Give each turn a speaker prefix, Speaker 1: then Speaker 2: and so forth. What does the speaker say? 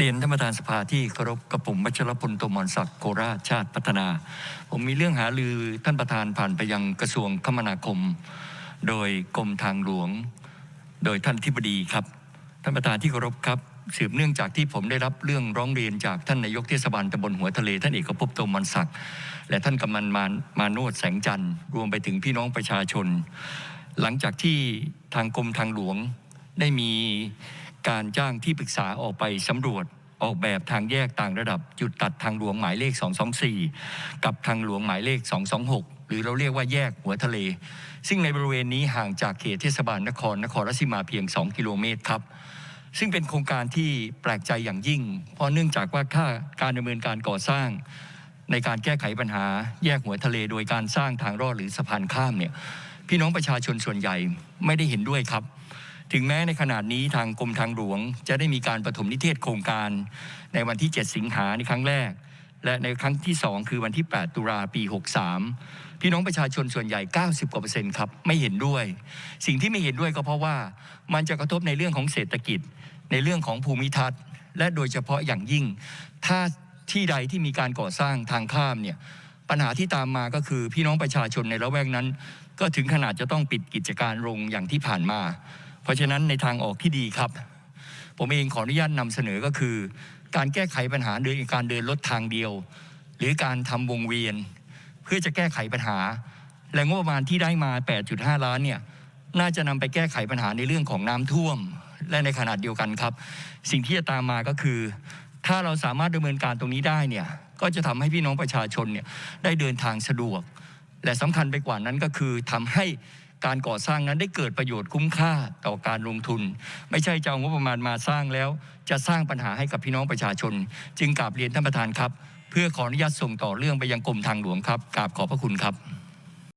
Speaker 1: เรียนท่านประธานสภาที่เคารพกับผมวัชรพลโตมรศักดิ์โคราชชาติพัฒนา ผมมีเรื่องหาลือท่านประธานผ่านไปยังกระทรวงคมนาคม โดยกรมทางหลวง โดยท่านทิบดีครับ ท่านประธานที่เคารพครับ สืบเนื่องจากที่ผมได้รับเรื่องร้องเรียนจากท่านนายกเทศบาลตำบลหัวทะเล ท่านเอกภพโตมรศักดิ์และท่านกำนันมามาโนดแสงจันทร์รวมไปถึงพี่น้องประชาชน หลังจากที่ทางกรมทางหลวงได้มี การจ้างที่ปรึกษาออกไปสำรวจออกแบบทางแยกต่างระดับ จุดตัดทางหลวงหมายเลข 224 กับทางหลวงหมายเลข 226 หรือเราเรียกว่าแยกหัวทะเล ซึ่งในบริเวณนี้ห่างจากเขตเทศบาลนครนครราชสีมาเพียง 2 กิโลเมตรครับ ซึ่งเป็นโครงการที่แปลกใจอย่างยิ่ง เพราะเนื่องจากว่าค่าการดำเนินการก่อสร้าง ในการแก้ไขปัญหา แยกหัวทะเลโดยการสร้างทางรอดหรือสะพานข้ามเนี่ยพี่น้องประชาชนส่วนใหญ่ไม่ได้เห็นด้วยครับ ถึงแม้ในขนาดนี้ทางกรมทางหลวง จะได้มีการปฐมนิเทศโครงการในวันที่ 7 สิงหาในครั้งแรก และในครั้งที่ 2 คือวันที่ 8 ตุลาปี 63 พี่น้องประชาชนส่วนใหญ่ 90 กว่าเปอร์เซ็นต์ครับ ไม่เห็นด้วย สิ่งที่ไม่เห็นด้วยก็เพราะว่ามันจะกระทบในเรื่องของเศรษฐกิจ ในเรื่องของภูมิทัศน์ และโดยเฉพาะอย่างยิ่ง ถ้าที่ใดที่มีการก่อสร้างทางข้ามเนี่ยปัญหาที่ตามมาก็คือพี่น้องประชาชนในละแวกนั้น ก็ถึงขนาดจะต้องปิดกิจการลงอย่างที่ผ่านมา เพราะฉะนั้นในทางออกที่ดีครับ ผมเองขออนุญาตนำเสนอก็คือ การแก้ไขปัญหาโดยการเดินรถทางเดียว หรือการทำวงเวียน เพื่อจะแก้ไขปัญหา และงบประมาณที่ได้มา 8.5 ล้านเนี่ยน่าจะนำไปแก้ไขปัญหาในเรื่องของน้ำท่วม และในขนาดเดียวกันครับ สิ่งที่จะตามมาก็คือ ถ้าเราสามารถดำเนินการตรงนี้ได้เนี่ยก็จะทำให้พี่น้องประชาชนเนี่ยได้เดินทางสะดวก และสำคัญไปกว่านั้นก็คือทำให้ การก่อสร้างนั้นได้เกิดประโยชน์คุ้มค่าต่อการลงทุน ไม่ใช่จะเอางบประมาณมาสร้างแล้ว จะสร้างปัญหาให้กับพี่น้องประชาชน จึงกราบเรียนท่านประธานครับ เพื่อขออนุญาตส่งต่อเรื่องไปยังกรมทางหลวงครับกราบขอบพระคุณครับ